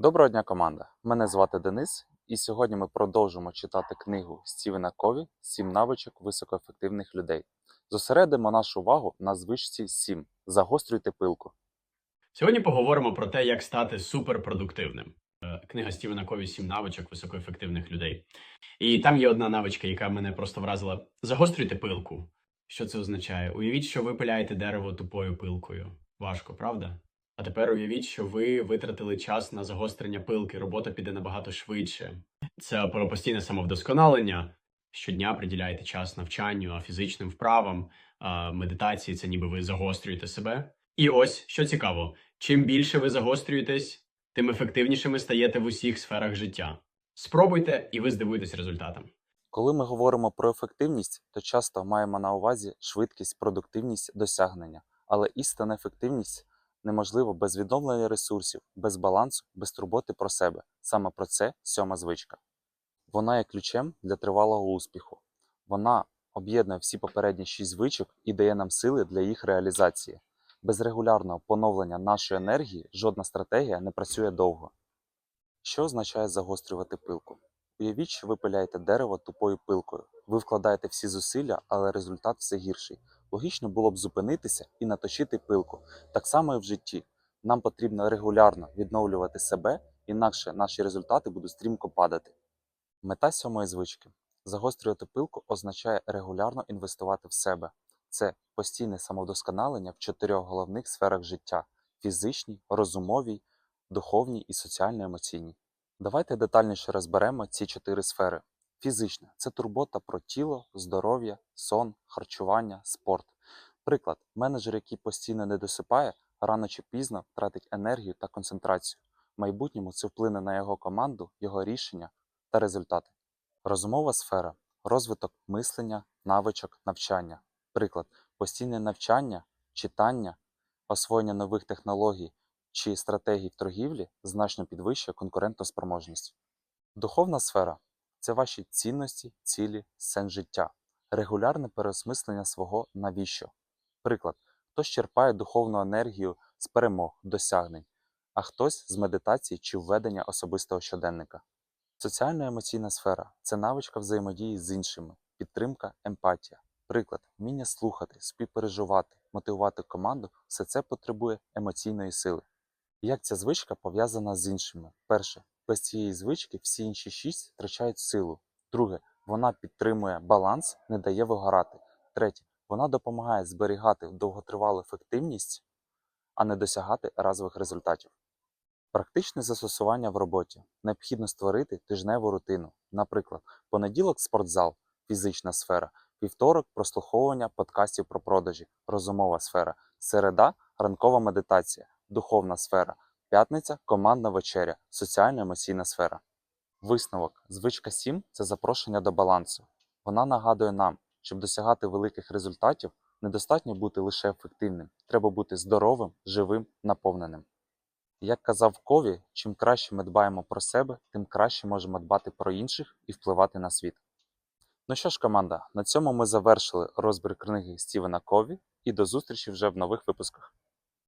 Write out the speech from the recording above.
Доброго дня, команда! Мене звати Денис, і сьогодні ми продовжимо читати книгу Стівена Кові Сім навичок високоефективних людей. Зосередимо нашу увагу на звичці 7. Загострюйте пилку. Сьогодні поговоримо про те, як стати суперпродуктивним. Е, Книга Стівена Кові «Сім навичок високоефективних людей. І там є одна навичка, яка мене просто вразила. Загострюйте пилку. Що це означає? Уявіть, що ви пиляєте дерево тупою пилкою. Важко, правда? А тепер уявіть, що ви витратили час на загострення пилки, робота піде набагато швидше. Це про постійне самовдосконалення. Щодня приділяєте час навчанню, а фізичним вправам, медитації це ніби ви загострюєте себе. І ось що цікаво: чим більше ви загострюєтесь, тим ефективнішими стаєте в усіх сферах життя. Спробуйте, і ви здивуєтесь результатам. Коли ми говоримо про ефективність, то часто маємо на увазі швидкість, продуктивність досягнення, але істинна ефективність неможлива без відновлення ресурсів, без балансу, без турботи про себе. Саме про це сьома звичка. Вона є ключем для тривалого успіху. Вона об'єднує всі попередні шість звичок і дає нам сили для їх реалізації. Без регулярного поновлення нашої енергії жодна стратегія не працює довго. Що означає загострювати пилку? Уявіть, що ви пиляєте дерево тупою пилкою. Ви вкладаєте всі зусилля, але результат все гірший. Логічно було б зупинитися і наточити пилку. Так само і в житті. Нам потрібно регулярно відновлювати себе, інакше наші результати будуть стрімко падати. Мета сьомої звички загострювати пилку означає регулярно інвестувати в себе. Це постійне самовдосконалення в чотирьох головних сферах життя: фізичній, розумовій, духовній і соціально-емоційній. Давайте детальніше розберемо ці чотири сфери. Фізичне це турбота про тіло, здоров'я, сон, харчування, спорт. Приклад, менеджер, який постійно не досипає, рано чи пізно втратить енергію та концентрацію. В майбутньому це вплине на його команду, його рішення та результати. Розумова сфера розвиток мислення, навичок, навчання. Приклад, постійне навчання, читання, освоєння нових технологій чи стратегій в торгівлі значно підвищує конкурентоспроможність. Духовна сфера це ваші цінності, цілі, сенс життя, регулярне переосмислення свого навіщо. Приклад, хтось черпає духовну енергію з перемог, досягнень, а хтось з медитації чи введення особистого щоденника. Соціально-емоційна сфера це навичка взаємодії з іншими, підтримка, емпатія. Приклад, вміння слухати, співпереживати, мотивувати команду все це потребує емоційної сили. Як ця звичка пов'язана з іншими? Перше, без цієї звички всі інші шість втрачають силу. Друге, вона підтримує баланс, не дає вигорати. Третє, вона допомагає зберігати довготривалу ефективність, а не досягати разових результатів. Практичне застосування в роботі. Необхідно створити тижневу рутину. Наприклад, понеділок спортзал, фізична сфера, вівторок прослуховування подкастів про продажі, розумова сфера, середа ранкова медитація, духовна сфера, п'ятниця командна вечеря, соціально-емоційна сфера. Висновок. Звичка 7 це запрошення до балансу. Вона нагадує нам, щоб досягати великих результатів, недостатньо бути лише ефективним, треба бути здоровим, живим, наповненим. Як казав Кові, чим краще ми дбаємо про себе, тим краще можемо дбати про інших і впливати на світ. Ну що ж, команда, на цьому ми завершили розбір книги Стівена Кові і до зустрічі вже в нових випусках.